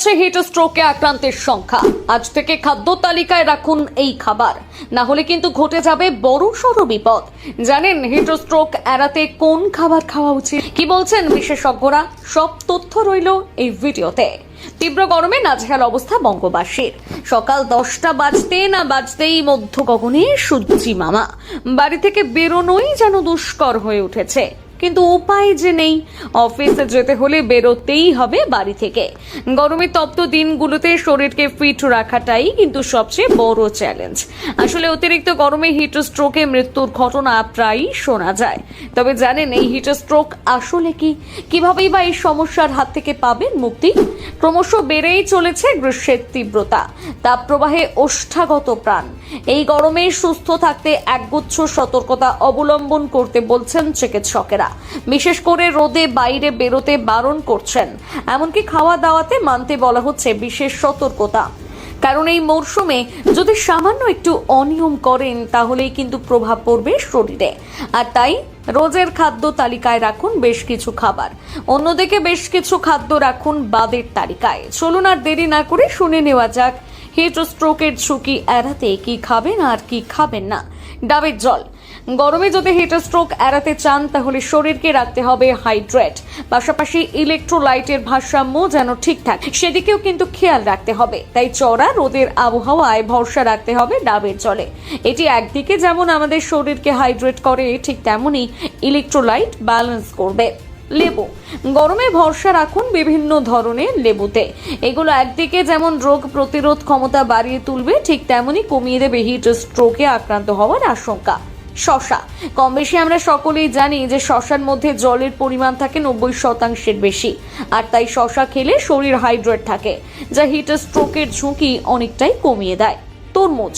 যাচ্ছে হিট স্ট্রোকে আক্রান্তের সংখ্যা। আজ থেকে খাদ্য তালিকায় রাখুন এই খাবার। না হলে কিন্তু ঘটে যাবে বড় সড় বিপদ। জানেন হিট স্ট্রোক এড়াতে কোন খাবার খাওয়া উচিত? কি বলছেন বিশেষজ্ঞরা? সব তথ্য রইল এই ভিডিওতে। তীব্র গরমে নাজেহাল অবস্থা বঙ্গবাসীর। সকাল দশটা বাজতে না বাজতেই মধ্য গগনে সূর্যি মামা। বাড়ি থেকে বেরোনোই যেন দুষ্কর হয়ে উঠেছে। কিন্তু উপায় যে নেই, অফিসে যেতে হলে বেরোতেই হবে বাড়ি থেকে। গরমে তপ্ত দিনগুলোতে শরীরকে ফিট রাখাটাই কিন্তু সবচেয়ে বড় চ্যালেঞ্জ আসলে অতিরিক্ত গরমে হিট স্ট্রোকে মৃত্যুর ঘটনা প্রায়ই শোনা যায়। তবে জানেন, এই হিট স্ট্রোক আসলে কি? কিভাবেই বা এই সমস্যার হাত থেকে পাবেন মুক্তি? ক্রমশ বেড়েই চলেছে গ্রীষ্মের তীব্রতা। তাপপ্রবাহে ওষ্ঠাগত প্রাণ। এই গরমে সুস্থ থাকতে একগুচ্ছ সতর্কতা অবলম্বন করতে বলছেন চিকিৎসকেরা। বিশেষ করে রোদে বাইরে বেরোতে বারণ করছেন। এমনকি খাওয়া দাওয়াতে মানতে বলা হচ্ছে বিশেষ সতর্কতা। কারণ এই মরশুমে যদি সামান্য একটু অনিয়ম করেন, তাহলেই কিন্তু প্রভাব পড়বে শরীরে। আর তাই রোজের খাদ্য তালিকায় রাখুন বেশ কিছু খাবার। অন্যদিকে বেশ কিছু খাদ্য রাখুন বাদের তালিকায়। চলুন আর দেরি না করে শুনে নেওয়া যাক হিট স্ট্রোকের ঝুঁকি এড়াতে কি খাবেন আর কি খাবেন না? ডাবের জল। গরমে যদি হিট স্ট্রোক এড়াতে চান, তাহলে শরীরকে রাখতে হবে হাইড্রেট। পাশাপাশি ইলেকট্রোলাইটের ভারসাম্য যেন ঠিকঠাক, সেদিকেও কিন্তু খেয়াল রাখতে হবে। তাই চড়া রোদের আবহাওয়ায় ভরসা রাখতে হবে ডাবের জলে। এটি একদিকে যেমন আমাদের শরীরকে হাইড্রেট করে, ঠিক তেমনই ইলেকট্রোলাইট ব্যালেন্স করবে। লেবু। গরমে ভরসা রাখুন বিভিন্ন ধরনের লেবুতে। এগুলো একদিকে যেমন রোগ প্রতিরোধ ক্ষমতা বাড়িয়ে তুলবে, ঠিক তেমনই কমিয়ে দেবে হিট স্ট্রোকে আক্রান্ত হওয়ার আশঙ্কা। শশা। কম বেশি আমরা সকলেই জানি যে শশার মধ্যে জলের পরিমাণ থাকে নব্বই শতাংশের বেশি, আর তাই শশা খেলে শরীর হাইড্রেট থাকে, যা হিট স্ট্রোকের ঝুঁকি অনেকটাই কমিয়ে দেয়। তরমুজ।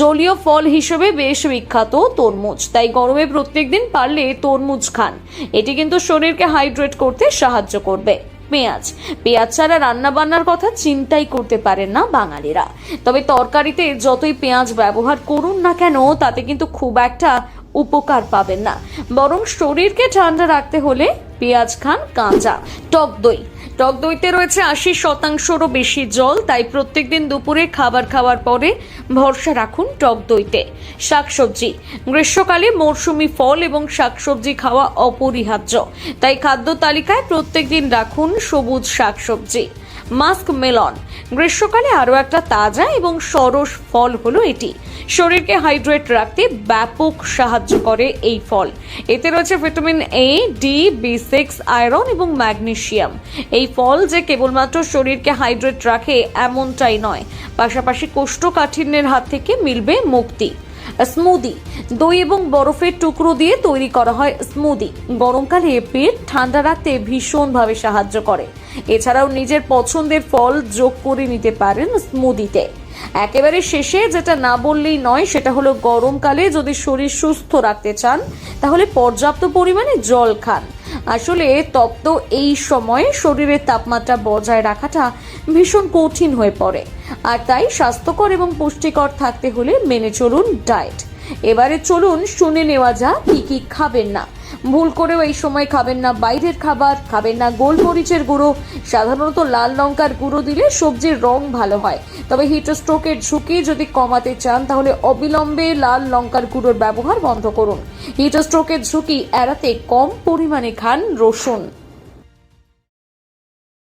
জলীয় ফল হিসেবে বেশ বিখ্যাত তরমুজ। তাই গরমে প্রত্যেক দিন পারলে তরমুজ খান। এটি কিন্তু শরীরকে হাইড্রেট করতে সাহায্য করবে। পেঁয়াজ। পেঁয়াজ ছাড়া রান্না বান্নার কথা চিন্তাই করতে পারেন না বাঙালিরা। তবে তরকারিতে যতই পেঁয়াজ ব্যবহার করুন না কেন, তাতে কিন্তু খুব একটা উপকার পাবেন না। বরং শরীরকে ঠান্ডা রাখতে হলে পেঁয়াজ খান কাঁচা। টক দই। টক দইতে রয়েছে আশি শতাংশরও বেশি জল, তাই প্রত্যেকদিন দুপুরে খাবার খাওয়ার পরে ভরসা রাখুন টক দইতে শাকসবজি, গ্রীষ্মকালে মৌসুমি ফল এবং শাকসবজি খাওয়া অপরিহার্য, তাই খাদ্য তালিকায় প্রত্যেকদিন রাখুন সবুজ শাকসবজি। Musk melon. গ্রীষ্মকালে আরও একটা তাজা এবং সরস ফল হলো এটি। শরীরকে হাইড্রেট রাখতে ব্যাপক সাহায্য করে এই ফল। এতে রয়েছে vitamin A D B six iron এবং ম্যাগনেশিয়াম। এই ফল যে কেবলমাত্র শরীরকে হাইড্রেট রাখে এমনটাই নয়, পাশাপাশি কোষ্ঠকাঠিন্যের হাত থেকে মিলবে মুক্তি। স্মুদি। দই এবং বরফের টুকরো দিয়ে তৈরি করা হয় স্মুদি। গরমকালে পেট ঠান্ডা রাখতে ভীষণভাবে সাহায্য করে। এছাড়াও নিজের পছন্দের ফল যোগ করে নিতে পারেন স্মুদিতে। একেবারে শেষে যেটা না বললেই নয়, সেটা হলো গরমকালে যদি শরীর সুস্থ রাখতে চান, তাহলে পর্যাপ্ত পরিমাণে জল খান। আসলে তপ্ত এই সময়ে শরীরের তাপমাত্রা বজায় রাখাটা ভীষণ কঠিন হয়ে পড়ে। আর তাই স্বাস্থ্যকর এবং পুষ্টিকর থাকতে হলে মেনে চলুন ডায়েট। এবারে চলুন শুনে নেওয়া যাক কি কি খাবেন না। ভুল করেও এই সময় খাবেন না বাইরের খাবার, খাবেন না গোলমরিচের গুঁড়ো। সাধারণত লাল লঙ্কার গুঁড়ো দিলে সবজির রং ভালো হয়। তবে হিট স্ট্রোকের ঝুঁকি যদি কমাতে চান, তাহলে অবিলম্বে লাল লঙ্কার গুঁড়োর ব্যবহার বন্ধ করুন। হিট স্ট্রোকের ঝুঁকি এড়াতে কম পরিমাণে খান রসুন।